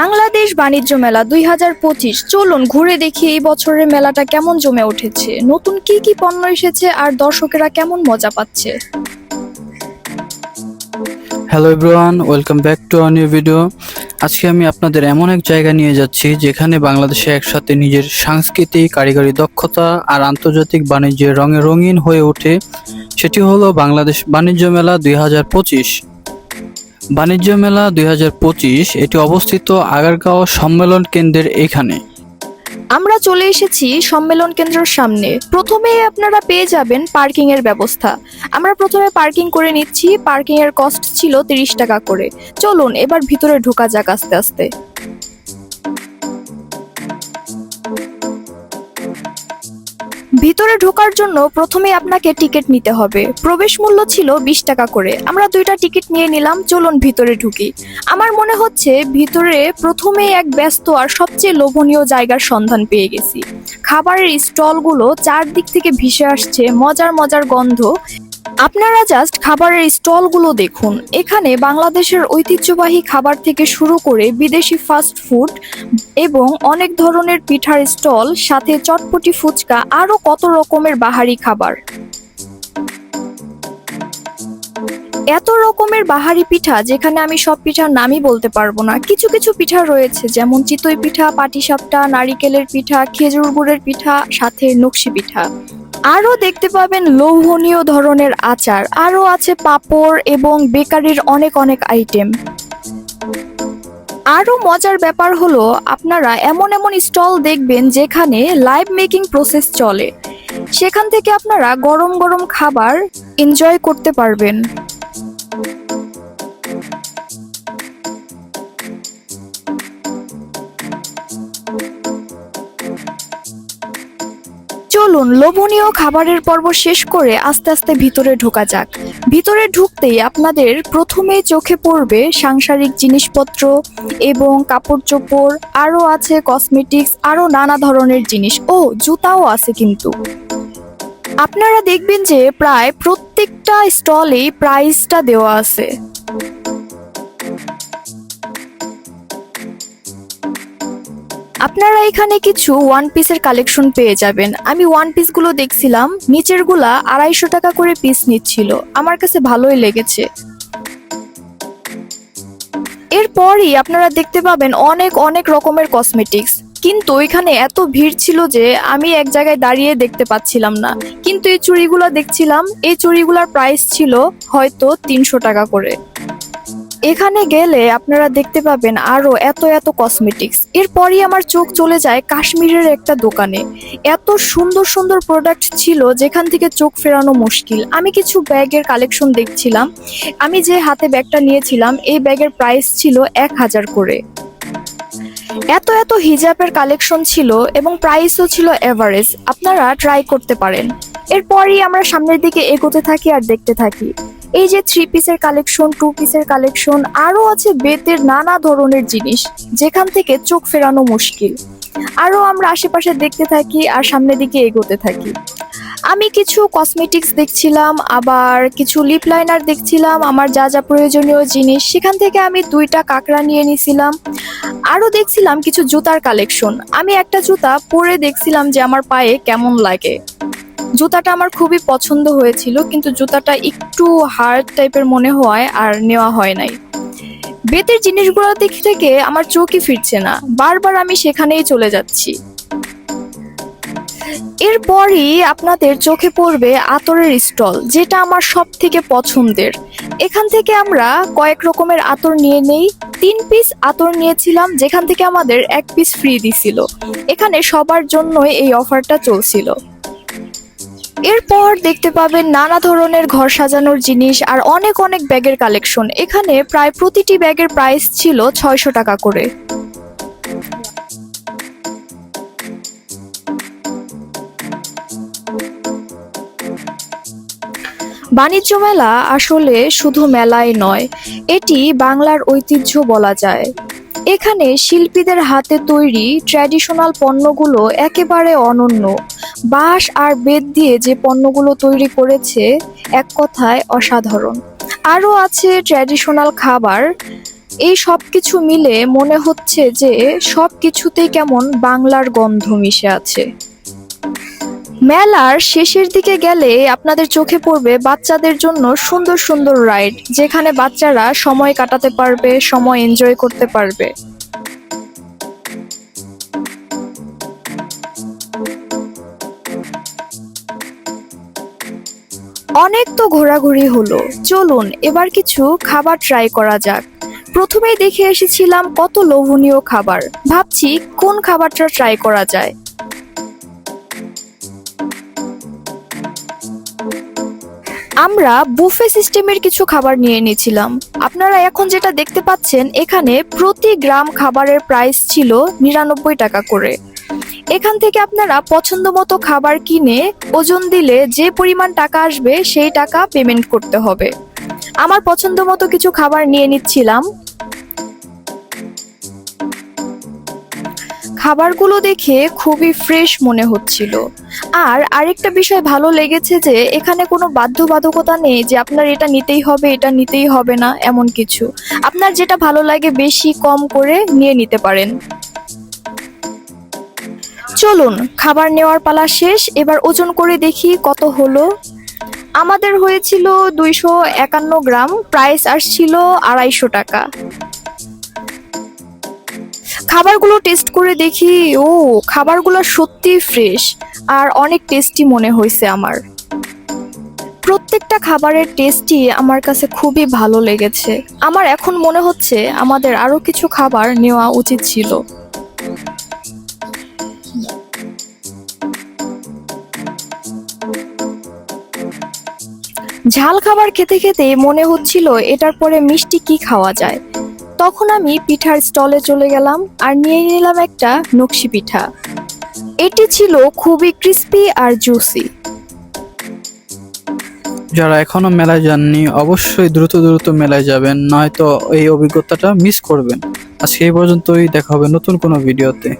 বাংলাদেশ বাণিজ্য মেলা দুই হাজার পঁচিশ। চলুন ঘুরে দেখি এই বছরের মেলাটা কেমন জমে উঠেছে। নতুন কি কি পণ্য এসেছে আর দর্শকেরা কেমন মজা পাচ্ছে? Hello everyone welcome back to a new video আজকে আমি আপনাদের এমন এক জায়গা নিয়ে যাচ্ছি যেখানে বাংলাদেশে একসাথে নিজের সাংস্কৃতিক, কারিগরি দক্ষতা আর আন্তর্জাতিক বাণিজ্যের রঙে রঙিন হয়ে ওঠে। সেটি হলো বাংলাদেশ বাণিজ্য মেলা দুই হাজার পঁচিশ। বাণিজ্য মেলা দুই হাজার পঁচিশ, এটি অবস্থিত আগারগাঁও সম্মেলন কেন্দ্রের এখানে। আমরা চলে এসেছি সম্মেলন কেন্দ্রের সামনে। প্রথমেই আপনারা পেয়ে যাবেন পার্কিং এর ব্যবস্থা। আমরা প্রথমে পার্কিং করে নিচ্ছি। পার্কিং এর কস্ট ছিল তিরিশ টাকা করে। চলুন, এবার ভিতরে ঢোকা যাক আস্তে আস্তে। ভিতরে ঢোকার জন্য প্রথমে আপনাকে টিকিট নিতে হবে। প্রবেশ মূল্য ছিল বিশ টাকা করে। আমরা দুইটা টিকিট নিয়ে নিলাম, চলুন ভিতরে ঢুকি। আমার মনে হচ্ছে ভিতরে প্রথমে এক ব্যস্ত আর সবচেয়ে লোভনীয় জায়গার সন্ধান পেয়ে গেছি। খাবারের স্টলগুলো চারদিক থেকে ভিসে আসছে, মজার মজার গন্ধ। আপনারা জাস্ট খাবারের স্টলগুলো দেখুন। এখানে বাংলাদেশের ঐতিহ্যবাহী খাবার থেকে শুরু করে বিদেশি ফাস্ট ফুড এবং অনেক ধরনের পিঠার স্টল, সাথে চটপটি ফুচকা, আরও কত রকমের বাহারি খাবার। এত রকমের বাহারি পিঠা যেখানে আমি সব পিঠার নামই বলতে পারব না। কিছু কিছু পিঠা রয়েছে, যেমন চিতই পিঠা, পাটিসাপটা, নারিকেলের পিঠা, খেজুর গুড়ের পিঠা, সাথে নকশি পিঠা। আরও দেখতে পাবেন লোভনীয় ধরনের আচার। আরও আছে পাপড় এবং বেকারির অনেক অনেক আইটেম আরও মজার ব্যাপার হলো, আপনারা এমন এমন স্টল দেখবেন যেখানে লাইভ মেকিং প্রসেস চলে। সেখান থেকে আপনারা গরম গরম খাবার এনজয় করতে পারবেন। চলুন, লোভনীয় খাবারের পর্ব শেষ করে আস্তে আস্তে ভিতরে ঢোকা যাক। ভিতরে ঢুকতেই আপনাদের প্রথমে চোখে পড়বে সাংসারিক জিনিসপত্র এবং কাপড় চোপড় আরও আছে কসমেটিক্স, আরও নানা ধরনের জিনিস। ও, জুতাও আছে কিন্তু। আপনারা দেখবেন যে প্রায় প্রত্যেকটা স্টলেই প্রাইসটা দেওয়া আছে। আপনারা এখানে কিছু ওয়ান পিসের কালেকশন পেয়ে যাবেন। আমি ওয়ান পিসগুলো দেখছিলাম, নিচেরগুলা আড়াইশো টাকা করে পিস নিচ্ছিল। আমার কাছে ভালোই লেগেছে। এরপরই আপনারা দেখতে পাবেন অনেক অনেক রকমের কসমেটিক্স কিন্তু এখানে এত ভিড় ছিল যে আমি এক জায়গায় দাঁড়িয়ে দেখতে পাচ্ছিলাম না। কিন্তু এই চুড়িগুলো দেখছিলাম, এই চুড়িগুলোর প্রাইস ছিল হয়তো তিনশো টাকা করে। এখানে গেলে আপনারা দেখতে পাবেন আরও এত এত কসমেটিক্স এরপরই আমার চোখ চলে যায় কাশ্মীরের একটা দোকানে। এত সুন্দর সুন্দর প্রোডাক্ট ছিল যেখান থেকে চোখ ফেরানো মুশকিল। আমি কিছু ব্যাগের কালেকশন দেখছিলাম। আমি যে হাতে ব্যাগটা নিয়েছিলাম, এই ব্যাগের প্রাইস ছিল এক হাজার করে। এত এত হিজাবের কালেকশন ছিল এবং প্রাইসও ছিল এভারেজ আপনারা ট্রাই করতে পারেন। এরপরই আমরা সামনের দিকে এগোতে থাকি আর দেখতে থাকি। এই যে থ্রি পিসের কালেকশন টু পিসের কালেকশন আরও আছে বেতের নানা ধরনের জিনিস, যেখান থেকে চোখ ফেরানো মুশকিল। আরও আমরা আশেপাশে দেখতে থাকি আর সামনের দিকে এগোতে থাকি। আমি কিছু কসমেটিক্স দেখছিলাম, আবার কিছু লিপ লাইনার দেখছিলাম, আমার যা যা প্রয়োজনীয় জিনিস, সেখান থেকে আমি দুইটা কাঁকড়া নিয়ে নিছিলাম। আরও দেখছিলাম কিছু জুতার কালেকশন আমি একটা জুতা পরে দেখছিলাম যে আমার পায়ে কেমন লাগে। জুতাটা আমার খুবই পছন্দ হয়েছিল, কিন্তু জুতাটা একটু হার্ড টাইপের মনে হয় আর নেওয়া হয় নাই। বেতের জিনিসগুলো দিক থেকে আমার চোখই ফিরছে না, বারবার আমি সেখানেই চলে যাচ্ছি। এরপরই আপনাদের চোখে পড়বে আতরের স্টল, যেটা আমার সব থেকে পছন্দের। এখান থেকে আমরা কয়েক রকমের আতর নিয়ে নেই, তিন পিস আতর নিয়েছিলাম, যেখান থেকে আমাদের এক পিস ফ্রি দিছিল। এখানে সবার জন্যই এই অফারটা চলছিল। এরপর দেখতে পাবেন নানা ধরনের ঘর সাজানোর জিনিস আর অনেক অনেক ব্যাগের কালেকশন। এখানে প্রায় প্রতিটি ব্যাগের প্রাইস ছিল ছয়শো টাকা করে। বাণিজ্য মেলা আসলে শুধু মেলাই নয়, এটি বাংলার ঐতিহ্য বলা যায়। এখানে শিল্পীদের হাতে তৈরি ট্র্যাডিশনাল পণ্যগুলো একেবারে অনন্য। বাঁশ আর বেত দিয়ে যে পণ্যগুলো তৈরি করেছে, এক কথায় অসাধারণ। আরও আছে ট্র্যাডিশনাল খাবার। এই সব কিছু মিলে মনে হচ্ছে যে সব কিছুতেই কেমন বাংলার গন্ধ মিশে আছে। মেলার শেষের দিকে গেলে আপনাদের চোখে পড়বে বাচ্চাদের জন্য সুন্দর সুন্দর রাইড, যেখানে বাচ্চারা সময় কাটাতে পারবে, সময় এনজয় করতে পারবে। অনেক তো ঘোরাঘুরি হলো। চলুন, এবার কিছু খাবার ট্রাই করা যাক। প্রথমেই দেখে এসেছিলাম কত লোভনীয় খাবার। ভাবছি কোন খাবারটা ট্রাই করা যায়। আমরা বুফে সিস্টেমের কিছু খাবার নিয়ে নিয়েছিলাম আপনারা এখন যেটা দেখতে পাচ্ছেন, এখানে প্রতি গ্রাম খাবারের প্রাইস ছিল নিরানব্বই টাকা করে। এখান থেকে আপনারা পছন্দ মতো খাবার কিনে ওজন দিলে যে পরিমাণ টাকা আসবে, সেই টাকা পেমেন্ট করতে হবে। আমার পছন্দ মতো কিছু খাবার নিয়ে নিচ্ছিলাম। খাবারগুলো দেখে খুবই ফ্রেশ মনে হচ্ছিল। আর আরেকটা বিষয় ভালো লেগেছে যে, এখানে কোনো বাধ্যবাধকতা নেই যে, আপনার এটা নিতেই হবে, এটা নিতেই হবে না, এমন কিছু। আপনার যেটা ভালো লাগে বেশি কম করে নিয়ে নিতে পারেন। চলুন, খাবার নেওয়ার পালা শেষ। এবার ওজন করে দেখি কত হলো। আমাদের হয়েছিল দুইশো একান্ন গ্রাম প্রাইস আসছিল আড়াইশো টাকা। খাবারগুলো টেস্ট করে দেখি, ও, খাবারগুলো সত্যি ফ্রেশ আর অনেক টেস্টি মনে হয়েছে আমার। প্রত্যেকটা খাবারের টেস্টই আমার কাছে খুবই ভালো লেগেছে। আমার এখন মনে হচ্ছে আমাদের আরও কিছু খাবার নেওয়া উচিত ছিল। ঝাল খাবার খেতে খেতে মনে হচ্ছিল এটার পরে মিষ্টি কি খাওয়া যায়। তখন আমি পিঠার স্টলে চলে গেলাম আর নিয়ে নিলাম একটা নকশি পিঠা। এটি ছিল খুবই ক্রিস্পি আর জুসি যারা এখনও মেলায় যাননি, অবশ্যই দ্রুত দ্রুত মেলায় যাবেন, নয়তো এই অভিজ্ঞতাটা মিস করবেন। আজকে এই পর্যন্তই, দেখা হবে নতুন কোনো ভিডিওতে